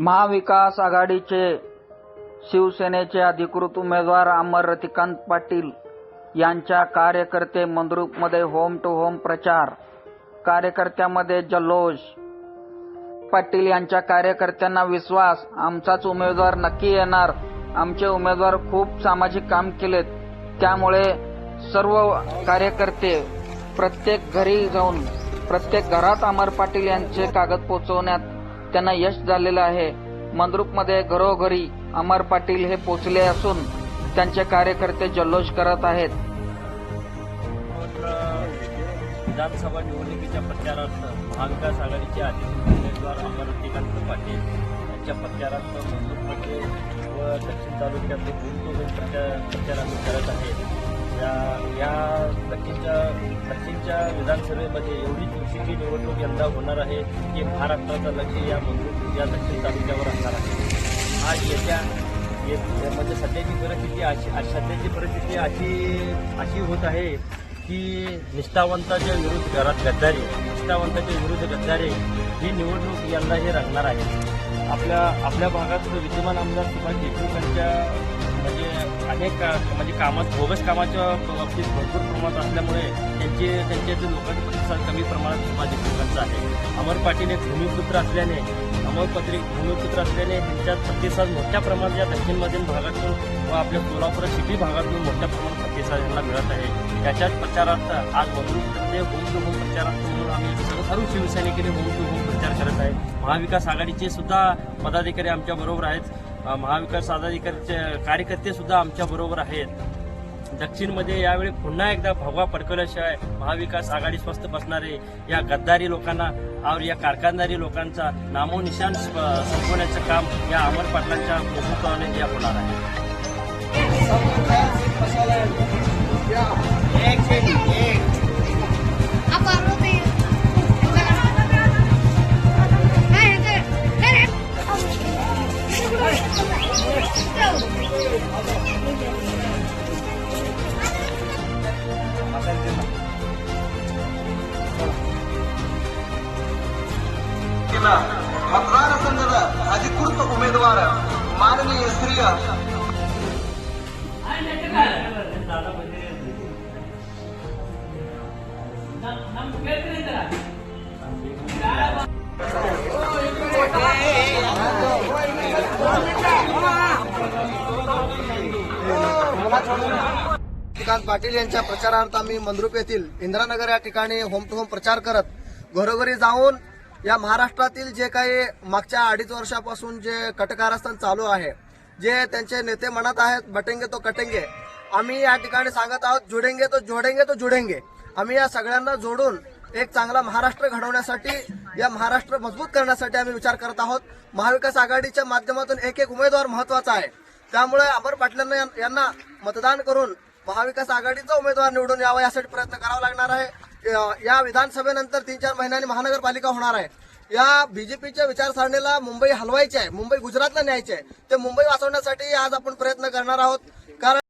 महाविकास आघाडीचे शिवसेनेचे अधिकृत उमेदवार अमर रतिकांत पाटील यांच्या कार्यकर्ते मंद्रुपमध्ये होम टू होम प्रचार. कार्यकर्त्यामध्ये जल्लोष. पाटील यांच्या कार्यकर्त्यांना विश्वास. आमचाच उमेदवार नक्की येणार. आमचे उमेदवार खूप सामाजिक काम केलेत. त्यामुळे सर्व कार्यकर्ते प्रत्येक घरी जाऊन प्रत्येक घरात अमर पाटील यांचे कागद पोचवण्यात त्यांना यश झालेलं आहे. मंद्रुकमध्ये घरोघरी अमर पाटील हे पोचले असून त्यांचे कार्यकर्ते जल्लोष करत आहेत. विधानसभा निवडणुकीच्या प्रचारार्थ महाविकास आघाडीचे अधिकृत उमेदवार अमरतिकांत पाटील यांच्या प्रचारार्थ मंगळूरमध्ये व दक्षिण तालुक्यातले दोन दोन प्रचार आम्ही करत आहेत. या दक्षिणच्या दक्षिणच्या विधानसभेमध्ये एवढी चुरशीची निवडणूक यंदा होणार आहे की महाराष्ट्राचं लक्ष या मंगळूर या दक्षिण तालुक्यावर असणार आहे. आज येत्या म्हणजे सध्याची परिस्थिती अशी आज सध्याची परिस्थिती अशी अशी होत आहे की निष्ठावंताच्या विरुद्ध घरात गद्दारी निष्ठावंताच्या विरुद्ध गद्दारी ही निवडणूक यंदा हे रंगणार आहे. आपल्या आपल्या भागात विद्यमान आमदार सुभाष देशमुख यांच्या म्हणजे अनेक का- म्हणजे कामात बोगस कामाच्या बाबतीत भरपूर प्रमाणात असल्यामुळे त्यांचे त्यांच्या जे लोकांचा प्रतिसाद कमी प्रमाणात सुभाष लोकांचा आहे. अमर पाटील एक भूमिपुत्र असल्याने अमर पत्रिक भूमिपुत्र असल्याने त्यांच्यात प्रतिसाद मोठ्या प्रमाणात या दक्षिणमधील भागातून व आपल्या कोल्हापूर सिटी भागातून मोठ्या प्रमाणात प्रतिसाद यांना मिळत आहे. त्याच्याच प्रचारार्थ आज मंगळूरमध्ये होम टू होम प्रचारार्थ म्हणून आम्ही सर्व शिवसैनिकांनी होम टू होम प्रचार करत आहे. महाविकास आघाडीचे सुद्धा पदाधिकारी आमच्या बरोबर आहेत. महाविकास आघाडीकडचे कार्यकर्ते सुद्धा आमच्या बरोबर आहेत. दक्षिणमध्ये यावेळी पुन्हा एकदा भगवा पडकवल्याशिवाय महाविकास आघाडी स्वस्त बसणारे या गद्दारी लोकांना और या कारखानदारी लोकांचा नामोनिशान संपवण्याचं काम या अमर पाटलांच्या नेतृत्वाने या होणार आहे. ಜಿಲ್ಲಾ ಮತದಾರ ಸಂಘದ ಅಧಿಕೃತ ಉಮೇದುವಾರ ಮಾನನೀಯ ಶ್ರೀಯ श्रीकांत पाटील यांच्या प्रचारार्थ आम्ही मंद्रुप येथील इंद्रानगर या ठिकाणी होम टू होम प्रचार करत घरोघरी जाऊन या महाराष्ट्रातील जे काही मागच्या अडीच वर्षापासून जे कटकारस्थान चालू आहे जे त्यांचे नेते म्हणत आहेत बटेंगे तो कटेंगे. आम्ही या ठिकाणी सांगत आहोत जुडेंगे तो जोडेंगे तो जुडेंगे. आम्ही या सगळ्यांना जोडून एक चांगला महाराष्ट्र घडवण्यासाठी या महाराष्ट्र मजबूत करण्यासाठी आम्ही विचार करत आहोत. महाविकास आघाडीच्या माध्यमातून एक एक उमेदवार महत्त्वाचा आहे. त्यामुळे अमर पाटलांना यांना मतदान करून महाविकास आघाडीचा उमेदवार निवडून यावा यासाठी प्रयत्न करावा लागणार आहे. या विधानसभेनंतर तीन चार महिन्यांनी महानगरपालिका होणार आहे. या बीजेपीच्या विचारसरणीला मुंबई हलवायची आहे मुंबई गुजरातला न्यायची आहे. ते मुंबई वाचवण्यासाठी आज आपण प्रयत्न करणार आहोत. कारण